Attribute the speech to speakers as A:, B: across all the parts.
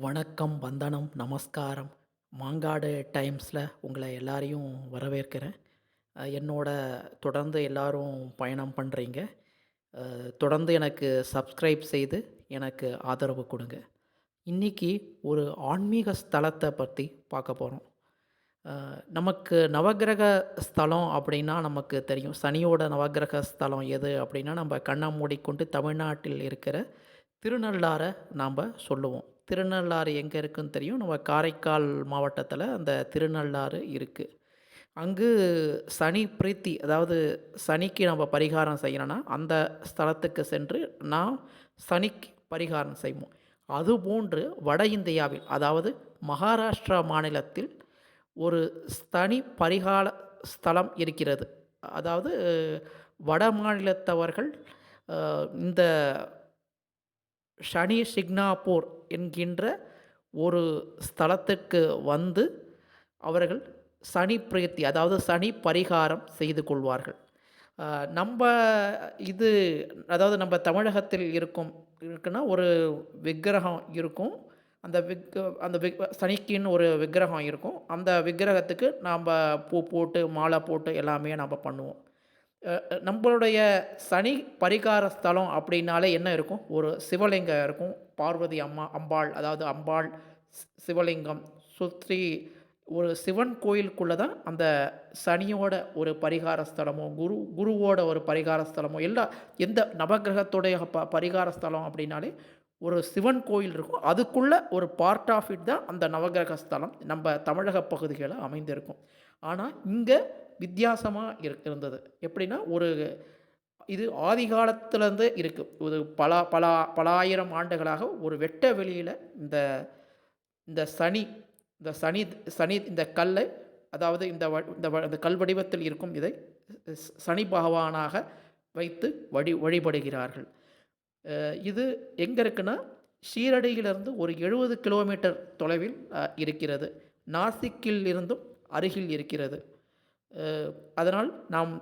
A: வணக்கம், வந்தனம், நமஸ்காரம். மாங்காடு டைம்ஸில் உங்களை எல்லாரையும் வரவேற்கிறேன். என்னோட தொடர்ந்து எல்லாரும் பயணம் பண்ணுறீங்க தொடர்ந்து எனக்கு சப்ஸ்கிரைப் செய்து எனக்கு ஆதரவு கொடுங்க இன்னைக்கு ஒரு ஆன்மீக ஸ்தலத்தை பற்றி பார்க்க போகிறோம் நமக்கு நவக்கிரக ஸ்தலம் அப்படின்னா நமக்கு தெரியும். சனியோட நவக்கிரக ஸ்தலம் எது அப்படின்னா, நம்ம கண்ணை மூடிக்கொண்டு தமிழ்நாட்டில் இருக்கிற திருநள்ளாரை நாம் சொல்லுவோம். திருநள்ளாறு எங்கே இருக்குன்னு தெரியும். நம்ம காரைக்கால் மாவட்டத்தில் அந்த திருநள்ளாறு இருக்குது அங்கு சனி பிரீத்தி அதாவது சனிக்கு நம்ம பரிகாரம் செய்யணும்னா, அந்த ஸ்தலத்துக்கு சென்று நாம் சனிக்கு பரிகாரம் செய்வோம். அதுபோன்று வட இந்தியாவில் அதாவது மகாராஷ்டிரா மாநிலத்தில் ஒரு சனி பரிகார ஸ்தலம் இருக்கிறது. அதாவது வட மாநிலத்தவர்கள் இந்த ஷனி சிக்னாப்பூர் என்கின்ற ஒரு ஸ்தலத்துக்கு வந்து அவர்கள் சனி பிரீத்தி அதாவது சனி பரிகாரம் செய்து கொள்வார்கள். நம்ம இது அதாவது நம்ம தமிழகத்தில் இருக்கும் இருக்குன்னா ஒரு விக்கிரகம் இருக்கும். அந்த விக் அந்த விக் சனிக்குன்னு ஒரு விக்கிரகம் இருக்கும். அந்த விக்கிரகத்துக்கு நாம் பூ போட்டு, மாலை போட்டு எல்லாமே நாம் பண்ணுவோம். நம்மளுடைய சனி பரிகார ஸ்தலம் அப்படின்னாலே என்ன இருக்கும்? ஒரு சிவலிங்கம் இருக்கும். பார்வதி அம்மா அம்பாள் அதாவது அம்பாள், சிவலிங்கம் சுற்றி ஒரு சிவன் கோயிலுக்குள்ளே தான் அந்த சனியோட ஒரு பரிகார ஸ்தலமோ, குரு குருவோட ஒரு பரிகார ஸ்தலமோ எல்லா எந்த நவகிரகத்துடைய ப பரிகார ஸ்தலம் அப்படின்னாலே ஒரு சிவன் கோயில் இருக்கும். அதுக்குள்ளே ஒரு பார்ட் ஆஃப் இட் தான் அந்த நவக்கிரக ஸ்தலம். நம்ம தமிழக பகுதிகளில் அமைந்திருக்கும். ஆனால் இங்கே வித்தியாசமாக இரு இருந்தது. எப்படின்னா, ஒரு இது ஆதி இருக்குது இருக்கு. ஒரு பல பல ஆயிரம் ஆண்டுகளாக ஒரு வெட்ட வெளியில் இந்த இந்த சனி இந்த சனி சனி இந்த கல்லை அதாவது இந்த வ இந்த வ இந்த கல் வடிவத்தில் இருக்கும் இதை சனி பகவானாக வைத்து வழி வழிபடுகிறார்கள். இது எங்கே இருக்குன்னா, ஷீரடியிலிருந்து ஒரு 70 கிலோமீட்டர் தொலைவில் இருக்கிறது. நாசிக்கில் இருந்தும் அருகில் இருக்கிறது. அதனால் நாம்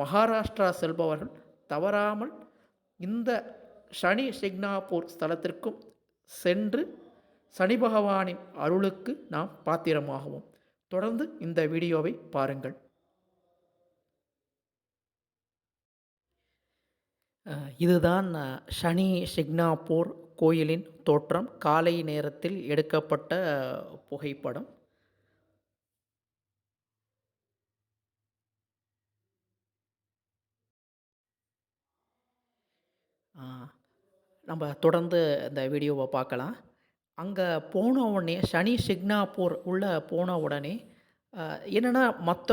A: மகாராஷ்டிரா செல்பவர்கள் தவறாமல் இந்த சனி சிக்னாபூர் ஸ்தலத்திற்கும் சென்று சனி பகவானின் அருளுக்கு நாம் பாத்திரமாகவும் தொடர்ந்து இந்த வீடியோவை பாருங்கள். இதுதான் சனி சிக்னாப்பூர் கோயிலின் தோற்றம். காலை நேரத்தில் எடுக்கப்பட்ட புகைப்படம். நம்ம தொடர்ந்து இந்த வீடியோவை பார்க்கலாம். அங்கே போன உடனே சனி சிக்னாப்பூர் உள்ளே போன உடனே என்னென்னா மற்ற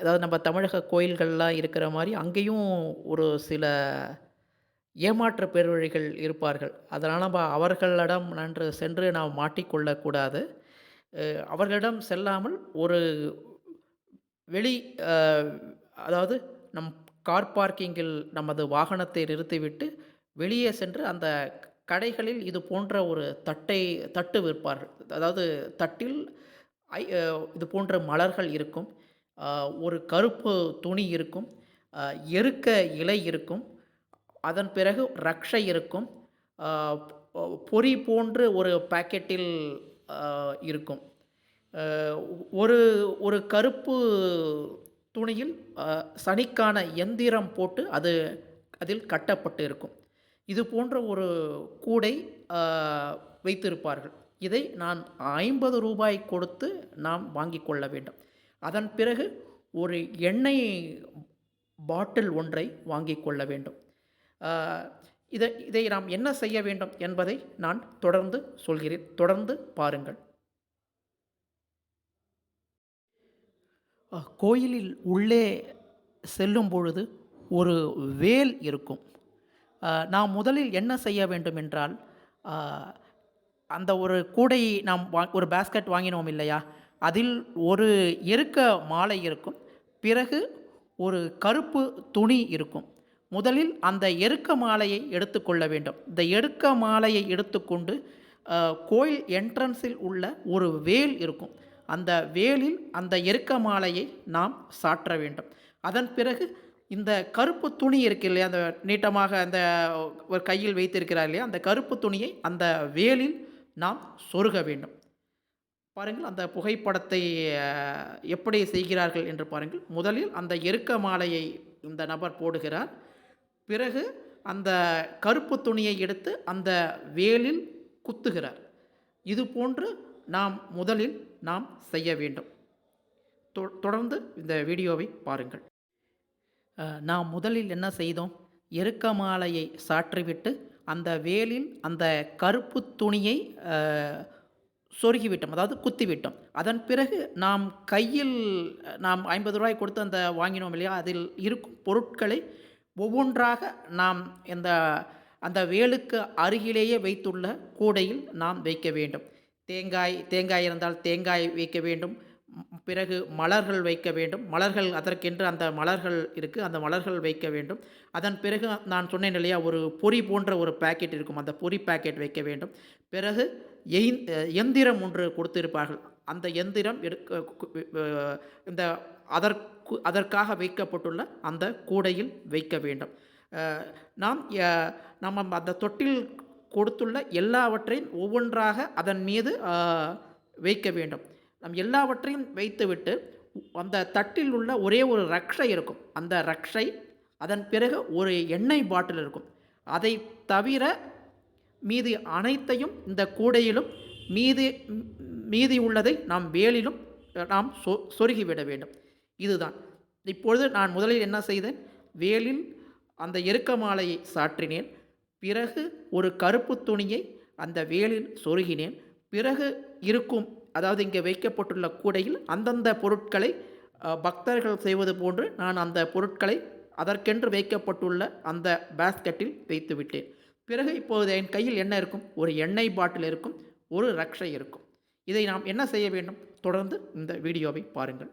A: அதாவது நம்ம தமிழக கோயில்கள்லாம் இருக்கிற மாதிரி அங்கேயும் ஒரு சில ஏமாற்று பேர்வழிகள் இருப்பார்கள். அதனால் நம்ம அவர்களிடம் நன்று சென்று நாம் மாட்டிக்கொள்ளக்கூடாது அவர்களிடம் செல்லாமல் ஒரு வெளி அதாவது நம் கார் பார்க்கிங்கில் நமது வாகனத்தை நிறுத்திவிட்டு, வெளியே சென்று அந்த கடைகளில் இது போன்ற ஒரு தட்டை தட்டு விற்பார்கள். அதாவது தட்டில் ஐ இது போன்ற மலர்கள் இருக்கும். ஒரு கருப்பு துணி இருக்கும். எருக்க இலை இருக்கும். அதன் பிறகு ரக்ஷை இருக்கும். பொறி போன்று ஒரு பாக்கெட்டில் இருக்கும். ஒரு ஒரு கருப்பு துணியில் சனிக்கான எந்திரம் போட்டு அது அதில் கட்டப்பட்டு இருக்கும். இது போன்ற ஒரு கூடை வைத்திருப்பார்கள். இதை நான் ஐம்பது ரூபாய் கொடுத்து நாம் வாங்கிக் கொள்ள வேண்டும். அதன் பிறகு ஒரு எண்ணெய் பாட்டில் ஒன்றை வாங்கி கொள்ள வேண்டும். இதை இதை நாம் என்ன செய்ய வேண்டும் என்பதை நான் தொடர்ந்து சொல்கிறேன். தொடர்ந்து பாருங்கள். கோயிலில் உள்ளே செல்லும் பொழுது ஒரு வேல் இருக்கும். நாம் முதலில் என்ன செய்ய வேண்டும் என்றால், அந்த ஒரு கூடையை நாம் வா ஒரு பேஸ்கட் வாங்கினோம் இல்லையா? அதில் ஒரு எருக்க மாலை இருக்கும். பிறகு ஒரு கருப்பு துணி இருக்கும். முதலில் அந்த எருக்க மாலையை எடுத்துக்கொள்ள வேண்டும். இந்த எருக்க மாலையை எடுத்துக்கொண்டு, கோயில் என்ட்ரன்ஸில் உள்ள ஒரு வேல் இருக்கும். அந்த வேலில் அந்த எருக்க மாலையை நாம் சாற்ற வேண்டும். அதன் பிறகு இந்த கருப்பு துணி இருக்கு இல்லையா? அந்த நீட்டமாக அந்த ஒரு கையில் வைத்திருக்கிறார் இல்லையா? அந்த கருப்பு துணியை அந்த வேலில் நாம் சொருக வேண்டும் பாருங்கள் அந்த புகைப்படத்தை எப்படி செய்கிறார்கள் என்று பாருங்கள். முதலில் அந்த எருக்க மாலையை இந்த நபர் போடுகிறார். பிறகு அந்த கருப்பு துணியை எடுத்து அந்த வேலில் குத்துகிறார். இது போன்று நாம் முதலில் நாம் செய்ய வேண்டும். தொ- தொடர்ந்து இந்த வீடியோவை பாருங்கள். நாம் முதலில் என்ன செய்தோம்? எருக்க மாலையை சாற்றிவிட்டு அந்த வேலில் அந்த கருப்பு துணியை சொருகிவிட்டோம் அதாவது குத்திவிட்டோம். அதன் பிறகு நாம் கையில் நாம் ஐம்பது ரூபாய் கொடுத்து அந்த வாங்கினோம் இல்லையா அதில் இருக்கும் பொருட்களை ஒவ்வொன்றாக நாம் இந்த அந்த வேலுக்கு அருகிலேயே வைத்துள்ள கூடையில் நாம் வைக்க வேண்டும். தேங்காய் தேங்காய் இருந்தால் தேங்காய் வைக்க வேண்டும். பிறகு மலர்கள் வைக்க வேண்டும். மலர்கள் அதற்கென்று அந்த மலர்கள் இருக்குது அந்த மலர்கள் வைக்க வேண்டும். அதன் பிறகு நான் சொன்னேன் இல்லையா ஒரு பொரி போன்ற ஒரு பாக்கெட் இருக்கும் அந்த பொரி பாக்கெட் வைக்க வேண்டும். பிறகு எந்திரம் ஒன்று கொடுத்திருப்பார்கள். அந்த எந்திரம் எடுக்க இந்த அதற்கு அதற்காக வைக்கப்பட்டுள்ள அந்த கூடையில் வைக்க வேண்டும். நாம் நம்ம அந்த தொட்டில் கொடுத்துள்ள எல்லாவற்றையும் ஒவ்வொன்றாக அதன் மீது வைக்க வேண்டும். நம் எல்லாவற்றையும் வைத்துவிட்டு அந்த தட்டில் உள்ள ஒரே ஒரு ரக்ஷை இருக்கும். அந்த ரக்ஷை அதன் பிறகு ஒரு எண்ணெய் பாட்டில் இருக்கும். அதை தவிர மீதி அனைத்தையும் இந்த கூடையிலும் மீதி மீதி உள்ளதை நாம் வேலிலும் நாம் சொ சொருகிவிட வேண்டும். இதுதான். இப்பொழுது நான் முதலில் என்ன செய்தேன்? வேலில் அந்த எருக்க மாலையை சாற்றினேன். பிறகு ஒரு கருப்பு துணியை அந்த வேலில் சொருகினேன். பிறகு இருக்கும் அதாவது இங்கே வைக்கப்பட்டுள்ள கூடையில் அந்தந்த பொருட்களை பக்தர்கள் செய்வது போன்று நான் அந்த பொருட்களை அதற்கென்று வைக்கப்பட்டுள்ள அந்த பாஸ்கெட்டில் வைத்து விட்டேன் பிறகு இப்போது என் கையில் என்ன இருக்கும்? ஒரு எண்ணெய் பாட்டில் இருக்கும் ஒரு ரக்ஷை இருக்கும். இதை நாம் என்ன செய்ய வேண்டும்? தொடர்ந்து இந்த வீடியோவை பாருங்கள்.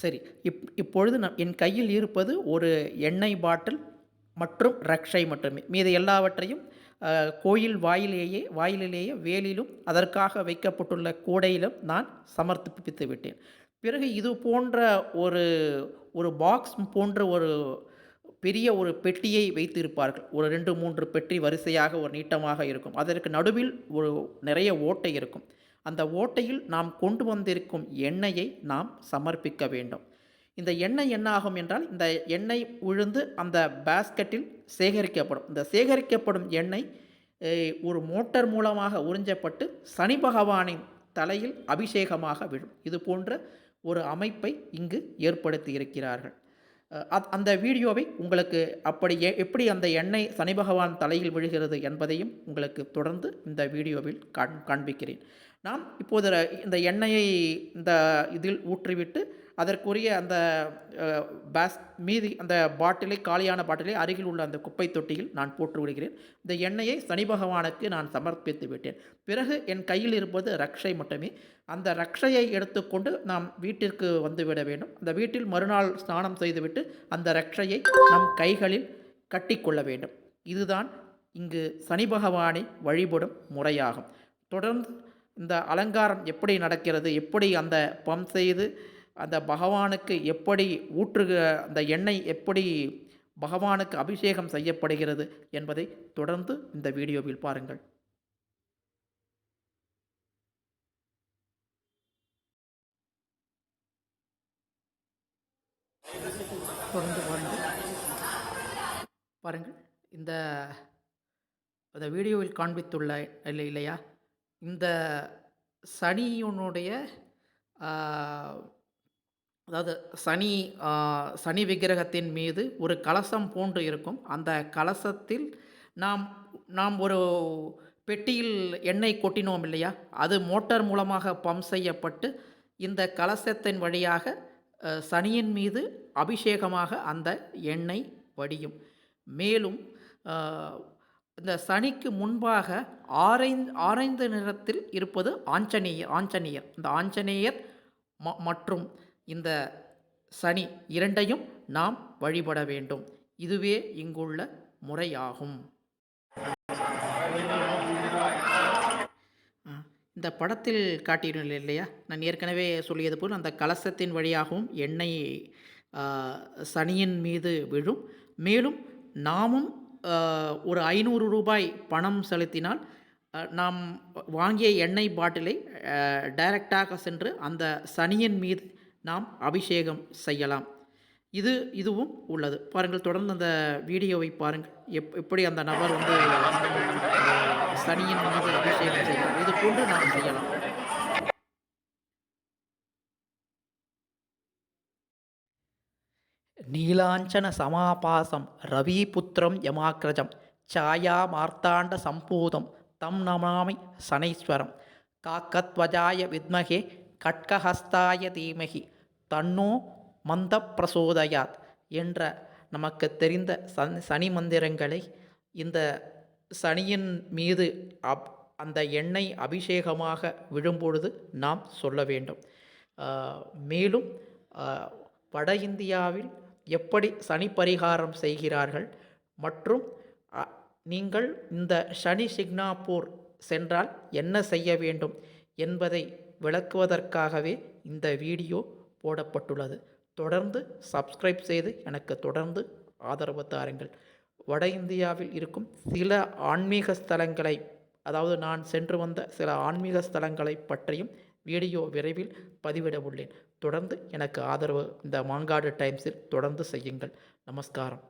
A: சரி. இப் இப்பொழுது நான் என் கையில் இருப்பது ஒரு எண்ணெய் பாட்டில் மற்றும் ரக்ஷை மட்டுமே. மீது எல்லாவற்றையும் கோயில் வாயிலேயே வாயிலிலேயே வேலிலும் அதற்காக வைக்கப்பட்டுள்ள கூடையிலும் நான் சமர்ப்பித்து விட்டேன். பிறகு இது போன்ற ஒரு ஒரு பாக்ஸ் போன்ற ஒரு பெரிய ஒரு பெட்டியை வைத்திருப்பார்கள். ஒரு ரெண்டு மூன்று பெட்டி வரிசையாக ஒரு நீட்டமாக இருக்கும். அதற்கு நடுவில் ஒரு நிறைய ஓட்டை இருக்கும். அந்த ஓட்டையில் நாம் கொண்டு வந்திருக்கும் எண்ணெயை நாம் சமர்ப்பிக்க வேண்டும். இந்த எண்ணெய் என்ன ஆகும் என்றால் இந்த எண்ணெய் விழுந்து அந்த பேஸ்கெட்டில் சேகரிக்கப்படும். இந்த சேகரிக்கப்படும் எண்ணெய் ஒரு மோட்டர் மூலமாக உறிஞ்சப்பட்டு சனி பகவானின் தலையில் அபிஷேகமாக விழும். இது போன்ற ஒரு அமைப்பை இங்கு ஏற்படுத்தி இருக்கிறார்கள் அந்த வீடியோவை உங்களுக்கு அப்படி எ- எப்படி அந்த எண்ணெய் சனி பகவான் தலையில் விழுகிறது என்பதையும் உங்களுக்கு தொடர்ந்து இந்த வீடியோவில் காண் காண்பிக்கிறேன். நாம் இப்போது இந்த எண்ணெயை இந்த இதில் ஊற்றிவிட்டு அதற்குரிய அந்த பேஸ் மீதி அந்த பாட்டிலை காலியான பாட்டிலை அருகில் உள்ள அந்த குப்பை தொட்டியில் நான் போட்டு விடுகிறேன். இந்த எண்ணெயை சனி பகவானுக்கு நான் சமர்ப்பித்து விட்டேன். பிறகு என் கையில் இருப்பது ரக்ஷை மட்டுமே. அந்த ரக்ஷையை எடுத்துக்கொண்டு நாம் வீட்டிற்கு வந்துவிட வேண்டும். அந்த வீட்டில் மறுநாள் ஸ்நானம் செய்துவிட்டு அந்த ரக்ஷையை நம் கைகளில் கட்டிக்கொள்ள வேண்டும். இதுதான் இங்கு சனி பகவானை வழிபடும் முறையாகும். தொடர்ந்து இந்த அலங்காரம் எப்படி நடக்கிறது எப்படி அந்த பம் செய்து அந்த பகவானுக்கு எப்படி ஊற்றுக அந்த எண்ணெய் எப்படி பகவானுக்கு அபிஷேகம் செய்யப்படுகிறது என்பதை தொடர்ந்து இந்த வீடியோவில் பாருங்கள். தொடர்ந்து பாருங்கள். பாருங்கள் இந்த அந்த வீடியோவில் காண்பித்துள்ள இல்லை இல்லையா? இந்த சனியினுடைய அதாவது சனி சனி விக்கிரகத்தின் மீது ஒரு கலசம் போன்று இருக்கும். அந்த கலசத்தில் நாம் நாம் ஒரு பெட்டியில் எண்ணெய் கொட்டினோம் இல்லையா? அது மோட்டார் மூலமாக பம்ப் செய்யப்பட்டு இந்த கலசத்தின் வழியாக சனியின் மீது அபிஷேகமாக அந்த எண்ணெய் வடியும். மேலும் இந்த சனிக்கு முன்பாக ஆரைந்து ஆரைந்து நிறத்தில் இருப்பது ஆஞ்சநேயர் ஆஞ்சநேயர். இந்த ஆஞ்சநேயர் ம- மற்றும் இந்த சனி இரண்டையும் நாம் வழிபட வேண்டும். இதுவே இங்குள்ள முறையாகும். இந்த படத்தில் காட்டியிருந்தேன் இல்லையா? நான் ஏற்கனவே சொல்லியது போல் அந்த கலசத்தின் வழியாகவும் எண்ணெய் சனியின் மீது விழும். மேலும் நாமும் ஒரு ஐநூறு ரூபாய் பணம் செலுத்தினால் நாம் வாங்கிய எண்ணெய் பாட்டிலை டைரக்டாக சென்று அந்த சனியின் மீது நாம் அபிஷேகம் செய்யலாம். இது இதுவும் உள்ளது. பாருங்கள் தொடர்ந்து அந்த வீடியோவை பாருங்கள். எப் எப்படி அந்த நபர் வந்து சனியின் மீது அபிஷேகம் செய்யலாம் இது போன்று நாம் செய்யலாம். நீலாஞ்சன சமாபாசம் ரவிபுத்திரம் யமாக்கிரஜம் சாயா மார்த்தாண்ட சம்பூதம் தம் நமாமி சனைஸ்வரம் காக்கத்வஜாய வித்மகே கட்கஹஸ்தாய தீமகி தன்னோ மந்த பிரசோதயாத் என்ற நமக்கு தெரிந்த சன் சனி மந்திரங்களை இந்த சனியின் மீது அப் அந்த எண்ணெய் அபிஷேகமாக விழும்பொழுது நாம் சொல்ல வேண்டும். மேலும் வட இந்தியாவில் எப்படி சனி பரிகாரம் செய்கிறார்கள் மற்றும் நீங்கள் இந்த சனி சிக்னாப்பூர் சென்றால் என்ன செய்ய வேண்டும் என்பதை விளக்குவதற்காகவே இந்த வீடியோ போடப்பட்டுள்ளது. தொடர்ந்து சப்ஸ்கிரைப் செய்து எனக்கு தொடர்ந்து ஆதரவு தாருங்கள். வட இந்தியாவில் இருக்கும் சில ஆன்மீக ஸ்தலங்களை அதாவது நான் சென்று வந்த சில ஆன்மீக ஸ்தலங்களை பற்றியும் வீடியோ விரைவில் பதிவிட உள்ளேன். தொடர்ந்து எனக்கு ஆதரவு இந்த மாங்காடு டைம்ஸில் தொடர்ந்து செய்யுங்கள். நமஸ்காரம்.